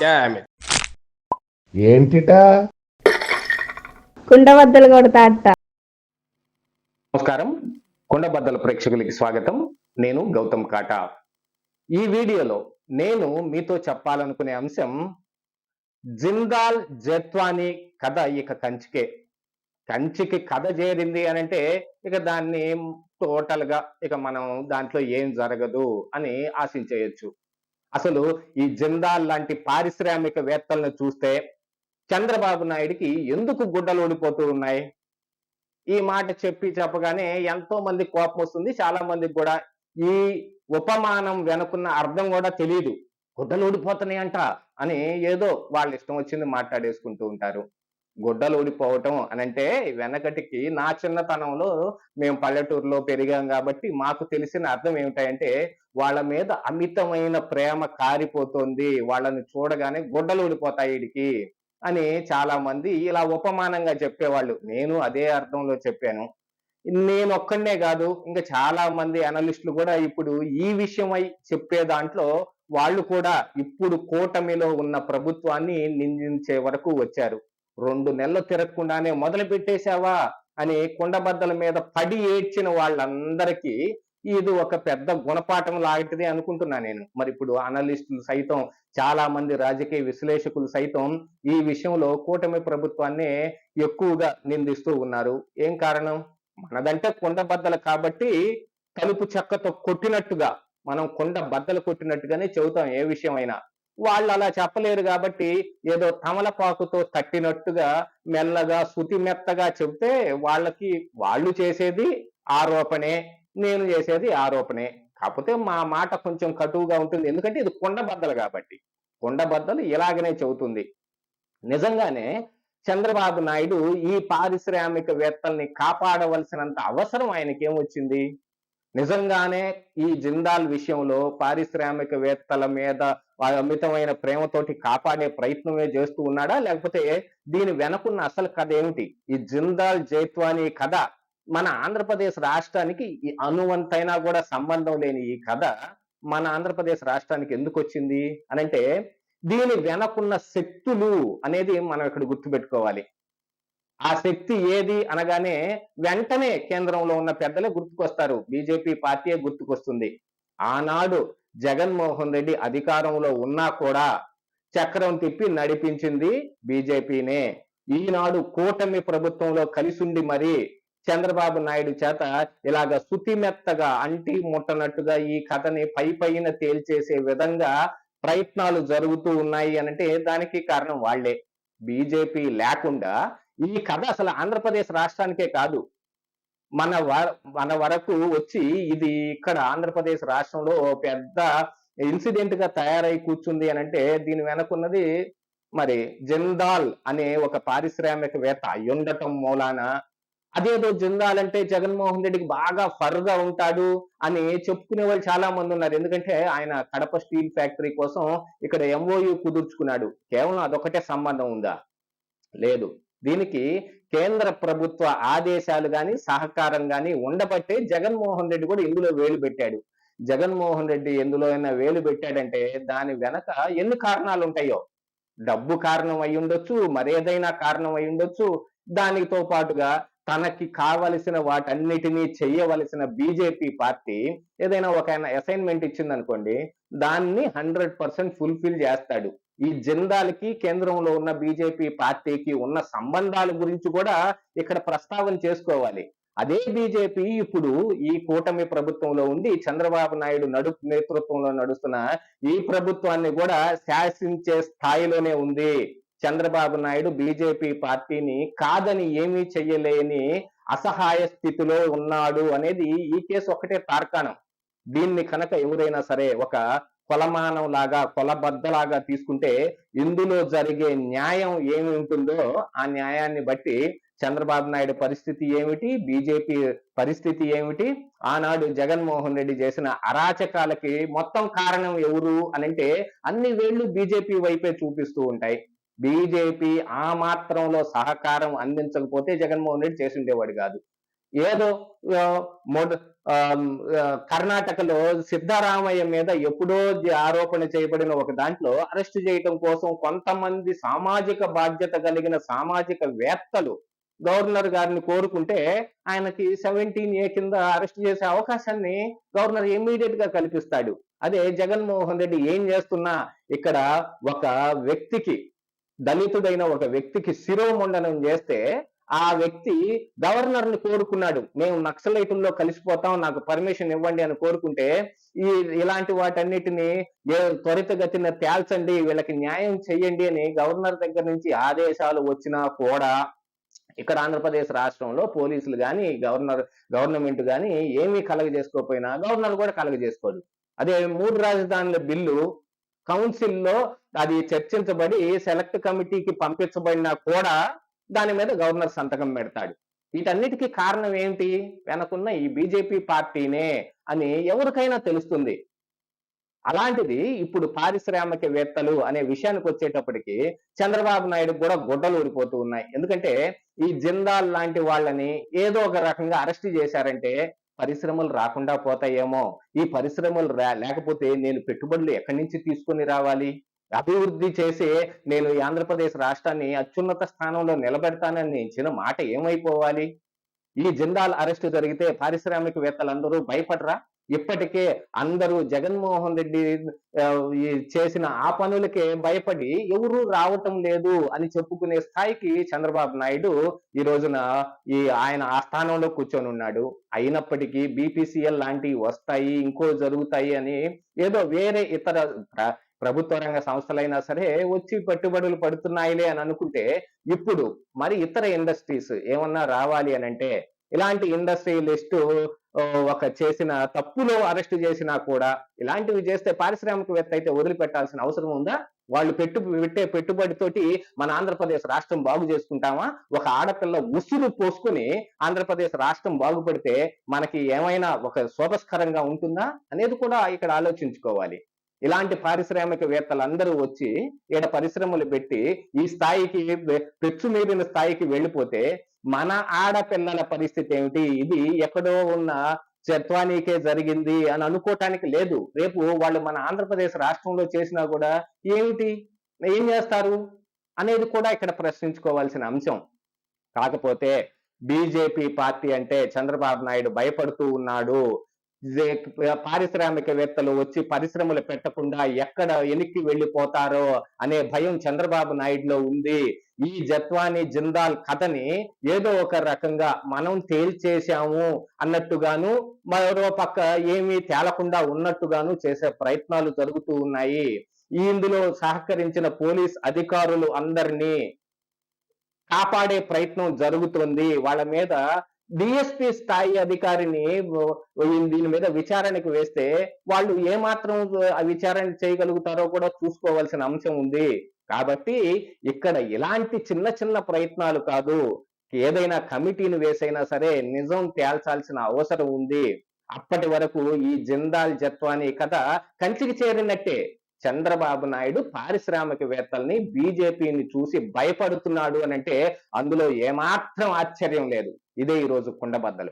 Dam ఏంటిటా? కుండబద్దలు కొడతా అట్ట నమస్కారం. కొండబద్దల ప్రేక్షకులకి స్వాగతం. నేను గౌతమ్ కాటా. ఈ వీడియోలో నేను మీతో చెప్పాలనుకునే అంశం జిందాల్ జత్వాని కథ ఇక కంచికే. కంచికి కథ చేరింది అని అంటే ఇక దాన్ని టోటల్గా ఇక మనం దాంట్లో ఏం జరగదు అని ఆశించేయచ్చు. అసలు ఈ జిందాల్ లాంటి పారిశ్రామికవేత్తలను చూస్తే చంద్రబాబు నాయుడికి ఎందుకు గుడ్డలు ఊడిపోతూ ఉన్నాయి? ఈ మాట చెప్పి చెప్పగానే ఎంతో మంది కోపం వస్తుంది. చాలా మందికి కూడా ఈ ఉపమానం వెనుకున్న అర్థం కూడా తెలియదు గుడ్డలు ఊడిపోతున్నాయంట అని ఏదో వాళ్ళ ఇష్టం వచ్చింది మాట్లాడేసుకుంటూ ఉంటారు. గుడ్డలు ఊడిపోవటం అని అంటే వెనకటికి నా చిన్నతనంలో మేము పల్లెటూరులో పెరిగాం కాబట్టి మాకు తెలిసిన అర్థం ఏమిటంటే వాళ్ళ మీద అమితమైన ప్రేమ కారిపోతుంది వాళ్ళని చూడగానే గుడ్డలు ఊడిపోతాయి వీడికి అని చాలా మంది ఇలా ఉపమానంగా చెప్పేవాళ్ళు. నేను అదే అర్థంలో చెప్పాను. నేను ఒక్కనే కాదు ఇంకా చాలా మంది అనలిస్టులు కూడా ఇప్పుడు ఈ విషయమై చెప్పే దాంట్లో వాళ్ళు కూడా ఇప్పుడు కూటమిలో ఉన్న ప్రభుత్వాన్ని నిందించే వరకు వచ్చారు. రెండు నెలలు తిరగకుండానే మొదలు పెట్టేశావా అని కుండబద్దల మీద పడి ఏడ్చిన వాళ్ళందరికీ ఇది ఒక పెద్ద గుణపాఠం లాంటిది అనుకుంటున్నా నేను. మరి ఇప్పుడు అనలిస్టులు సైతం చాలా మంది రాజకీయ విశ్లేషకులు సైతం ఈ విషయంలో కూటమి ప్రభుత్వాన్ని ఎక్కువగా నిందిస్తూ ఉన్నారు. ఏం కారణం? మనదంటే కుండబద్దలు కాబట్టి తలుపు చెక్కతో కొట్టినట్టుగా మనం కొండ బద్దలు కొట్టినట్టుగానే చెబుతాం ఏ విషయమైనా. వాళ్ళు అలా చెప్పలేరు కాబట్టి ఏదో తమలపాకుతో తట్టినట్టుగా మెల్లగా శృతి మెత్తగా చెబితే వాళ్ళకి వాళ్ళు చేసేది ఆరోపణే నేను చేసేది ఆరోపణే. కాకపోతే మా మాట కొంచెం కటువుగా ఉంటుంది. ఎందుకంటే ఇది కుండబద్దలు కాబట్టి. కుండబద్దలు ఇలాగనే చెబుతుంది. నిజంగానే చంద్రబాబు నాయుడు ఈ పారిశ్రామికవేత్తల్ని కాపాడవలసినంత అవసరం ఆయనకేం వచ్చింది? నిజంగానే ఈ జిందాల్ విషయంలో పారిశ్రామికవేత్తల మీద అమితమైన ప్రేమతోటి కాపాడే ప్రయత్నమే చేస్తూ ఉన్నాడా? లేకపోతే దీని వెనకున్న అసలు కథ ఏమిటి? ఈ జిందాల్ జైత్వానీ కథ మన ఆంధ్రప్రదేశ్ రాష్ట్రానికి ఈ అనువంతైనా కూడా సంబంధం లేని ఈ కథ మన ఆంధ్రప్రదేశ్ రాష్ట్రానికి ఎందుకు వచ్చింది? అనంటే దీని వెనకున్న శక్తులు అనేది మనం ఇక్కడ గుర్తుపెట్టుకోవాలి. ఆ శక్తి ఏది అనగానే వెంటనే కేంద్రంలో ఉన్న పెద్దలే గుర్తుకొస్తారు. బీజేపీ పార్టీయే గుర్తుకొస్తుంది. ఆనాడు జగన్మోహన్ రెడ్డి అధికారంలో ఉన్నా కూడా చక్రం తిప్పి నడిపించింది బీజేపీనే. ఈనాడు కూటమి ప్రభుత్వంలో కలిసుండి మరి చంద్రబాబు నాయుడు చేత ఇలాగ శుతిమెత్తగా అంటి ముట్టనట్టుగా ఈ కథని పై పైన తేల్చేసే విధంగా ప్రయత్నాలు జరుగుతూ ఉన్నాయి అనంటే దానికి కారణం వాళ్ళే. బీజేపీ లేకుండా ఈ కథ అసలు ఆంధ్రప్రదేశ్ రాష్ట్రానికే కాదు మన మన వరకు వచ్చి ఇది ఇక్కడ ఆంధ్రప్రదేశ్ రాష్ట్రంలో పెద్ద ఇన్సిడెంట్గా తయారై కూర్చుంది అని అంటే దీని వెనకున్నది మరి జిందాల్ అనే ఒక పారిశ్రామికవేత్త అయ్యుండటం మూలాన అదేదో జిందాల్ అంటే జగన్మోహన్ రెడ్డికి బాగా ఫర్గా ఉంటాడు అని చెప్పుకునే వాళ్ళు చాలా మంది ఉన్నారు. ఎందుకంటే ఆయన కడప స్టీల్ ఫ్యాక్టరీ కోసం ఇక్కడ ఎంఓయు కుదుర్చుకున్నాడు. కేవలం అదొకటే సంబంధం ఉందా? లేదు. దీనికి కేంద్ర ప్రభుత్వ ఆదేశాలు గాని సహకారం గాని ఉండబట్టే జగన్మోహన్ రెడ్డి కూడా ఇందులో వేలు పెట్టాడు. జగన్మోహన్ రెడ్డి ఎందులో అయినా వేలు పెట్టాడంటే దాని వెనక ఎన్ని కారణాలు ఉంటాయో. డబ్బు కారణం అయి ఉండొచ్చు మరేదైనా కారణం అయి ఉండొచ్చు. దానితో పాటుగా తనకి కావలసిన వాటన్నిటినీ చెయ్యవలసిన బీజేపీ పార్టీ ఏదైనా ఒక అసైన్మెంట్ ఇచ్చిందనుకోండి దాన్ని హండ్రెడ్ పర్సెంట్ ఫుల్ఫిల్ చేస్తాడు. ఈ జెండాలకి కేంద్రంలో ఉన్న బీజేపీ పార్టీకి ఉన్న సంబంధాల గురించి కూడా ఇక్కడ ప్రస్తావన చేసుకోవాలి. అదే బీజేపీ ఇప్పుడు ఈ కూటమి ప్రభుత్వంలో ఉండి చంద్రబాబు నాయుడు నడు నేతృత్వంలో నడుస్తున్న ఈ ప్రభుత్వాన్ని కూడా శాసించే స్థాయిలోనే ఉంది. చంద్రబాబు నాయుడు బీజేపీ పార్టీని కాదని ఏమీ చెయ్యలేని అసహాయ స్థితిలో ఉన్నాడు అనేది ఈ కేసు ఒకటే తార్కాణం. దీన్ని కనుక ఎవరైనా సరే ఒక కొలమానం లాగా కొలబద్దలాగా తీసుకుంటే ఇందులో జరిగే న్యాయం ఏమి ఉంటుందో ఆ న్యాయాన్ని బట్టి చంద్రబాబు నాయుడు పరిస్థితి ఏమిటి? బీజేపీ పరిస్థితి ఏమిటి? ఆనాడు జగన్మోహన్ రెడ్డి చేసిన అరాచకాలకి మొత్తం కారణం ఎవరు అని అంటే అన్ని వేళ్ళు బీజేపీ వైపే చూపిస్తూ ఉంటాయి. బీజేపీ ఆ మాత్రంలో సహకారం అందించకపోతే జగన్మోహన్ రెడ్డి చేసి ఉండేవాడు కాదు. ఏదో మొద- కర్ణాటకలో సిద్ధరామయ్య మీద ఎప్పుడో ఆరోపణ చేయబడిన ఒక దాంట్లో అరెస్ట్ చేయటం కోసం కొంతమంది సామాజిక బాధ్యత కలిగిన సామాజిక వేత్తలు గవర్నర్ గారిని కోరుకుంటే ఆయనకి సెవెంటీన్ ఏ కింద అరెస్ట్ చేసే అవకాశాన్ని గవర్నర్ ఇమీడియట్గా కల్పిస్తాడు. అదే జగన్మోహన్ రెడ్డి ఏం చేస్తున్నా ఇక్కడ ఒక వ్యక్తికి దళితుడైన ఒక వ్యక్తికి శిరోముండనం చేస్తే ఆ వ్యక్తి గవర్నర్ కోరుకున్నాడు. మేము నక్సలైటుల్లో కలిసిపోతాం నాకు పర్మిషన్ ఇవ్వండి అని కోరుకుంటే ఈ ఇలాంటి వాటన్నిటిని ఏ త్వరితగతిన తేల్చండి వీళ్ళకి న్యాయం చెయ్యండి అని గవర్నర్ దగ్గర నుంచి ఆదేశాలు వచ్చినా కూడా ఇక్కడ ఆంధ్రప్రదేశ్ రాష్ట్రంలో పోలీసులు కానీ గవర్నర్ గవర్నమెంట్ కానీ ఏమీ కలగజేసుకోకపోయినా గవర్నర్ కూడా కలగజేసుకోడు. అదే మూడు రాజధానుల బిల్లు కౌన్సిల్లో అది చర్చించబడి సెలెక్ట్ కమిటీకి పంపించబడినా కూడా దాని మీద గవర్నర్ సంతకం పెడతాడు. వీటన్నిటికీ కారణం ఏంటి? వెనకున్న ఈ బీజేపీ పార్టీనే అని ఎవరికైనా తెలుస్తుంది. అలాంటిది ఇప్పుడు పారిశ్రామికవేత్తలు అనే విషయానికి వచ్చేటప్పటికి చంద్రబాబు నాయుడు కూడా గుడ్డలు ఊడిపోతూ ఉన్నాయి. ఎందుకంటే ఈ జిందాల్ లాంటి వాళ్ళని ఏదో ఒక రకంగా అరెస్ట్ చేశారంటే పరిశ్రమలు రాకుండా పోతాయేమో. ఈ పరిశ్రమలు రా లేకపోతే నేను పెట్టుబడులు ఎక్కడి నుంచి తీసుకొని రావాలి? అభివృద్ధి చేసి నేను ఈ ఆంధ్రప్రదేశ్ రాష్ట్రాన్ని అత్యున్నత స్థానంలో నిలబెడతానని నేను ఇచ్చిన మాట ఏమైపోవాలి? ఈ జిందాల్ అరెస్టు జరిగితే పారిశ్రామికవేత్తలందరూ భయపడరా? ఇప్పటికే అందరూ జగన్మోహన్ రెడ్డి చేసిన ఆ పనులకే భయపడి ఎవరు రావటం లేదు అని చెప్పుకునే స్థాయికి చంద్రబాబు నాయుడు ఈ రోజున ఈ ఆయన ఆ స్థానంలో కూర్చొని ఉన్నాడు. అయినప్పటికీ బీపీసీఎల్ లాంటివి వస్తాయి ఇంకో జరుగుతాయి అని ఏదో వేరే ఇతర ప్రభుత్వ రంగ సంస్థలైనా సరే వచ్చి పెట్టుబడులు పడుతున్నాయిలే అని అనుకుంటే ఇప్పుడు మరి ఇతర ఇండస్ట్రీస్ ఏమన్నా రావాలి అని అంటే ఇలాంటి ఇండస్ట్రియలిస్టు ఒక చేసిన తప్పులో అరెస్ట్ చేసినా కూడా ఇలాంటివి చేస్తే పారిశ్రామికవేత్త అయితే వదిలిపెట్టాల్సిన అవసరం ఉందా? వాళ్ళు పెట్టు పెట్టే పెట్టుబడితోటి మన ఆంధ్రప్రదేశ్ రాష్ట్రం బాగు చేసుకుంటామా? ఒక ఆడపిల్ల ఉసురు పోసుకుని ఆంధ్రప్రదేశ్ రాష్ట్రం బాగుపడితే మనకి ఏమైనా ఒక శోభస్కరంగా ఉంటుందా? అనేది కూడా ఇక్కడ ఆలోచించుకోవాలి. ఇలాంటి పారిశ్రామికవేత్తలందరూ వచ్చి ఈడ పరిశ్రమలు పెట్టి ఈ స్థాయికి పెచ్చు మీరిన స్థాయికి వెళ్ళిపోతే మన ఆడపిల్లల పరిస్థితి ఏమిటి? ఇది ఎక్కడో ఉన్న చత్వానికే జరిగింది అని అనుకోవటానికి లేదు. రేపు వాళ్ళు మన ఆంధ్రప్రదేశ్ రాష్ట్రంలో చేసినా కూడా ఏమిటి? ఏం చేస్తారు? అనేది కూడా ఇక్కడ ప్రశ్నించుకోవాల్సిన అంశం. కాకపోతే బీజేపీ పార్టీ అంటే చంద్రబాబు నాయుడు భయపడుతూ ఉన్నాడు. పారిశ్రామికవేత్తలు వచ్చి పరిశ్రమలు పెట్టకుండా ఎక్కడ వెనక్కి వెళ్ళిపోతారో అనే భయం చంద్రబాబు నాయుడులో ఉంది. ఈ జత్వాని జిందాల్ కథని ఏదో ఒక రకంగా మనం తేల్చేశాము అన్నట్టుగాను మరో పక్క ఏమీ తేలకుండా ఉన్నట్టుగాను చేసే ప్రయత్నాలు జరుగుతూ ఉన్నాయి. ఈ ఇందులో సహకరించిన పోలీస్ అధికారులు అందరినీ కాపాడే ప్రయత్నం జరుగుతుంది. వాళ్ళ మీద డిఎస్పి స్థాయి అధికారిని దీని మీద విచారణకు వేస్తే వాళ్ళు ఏమాత్రం ఆ విచారణ చేయగలుగుతారో కూడా చూసుకోవాల్సిన అంశం ఉంది. కాబట్టి ఇక్కడ ఇలాంటి చిన్న చిన్న ప్రయత్నాలు కాదు. ఏదైనా కమిటీని వేసైనా సరే నిజం తేల్చాల్సిన అవసరం ఉంది. అప్పటి వరకు ఈ జిందాల్ జత్వాని కథ కంచికి చేరినట్టే. చంద్రబాబు నాయుడు పారిశ్రామికవేత్తల్ని బీజేపీని చూసి భయపడుతున్నాడు అని అంటే అందులో ఏమాత్రం ఆశ్చర్యం లేదు. ఇదే ఈ రోజు కుండబద్దలు.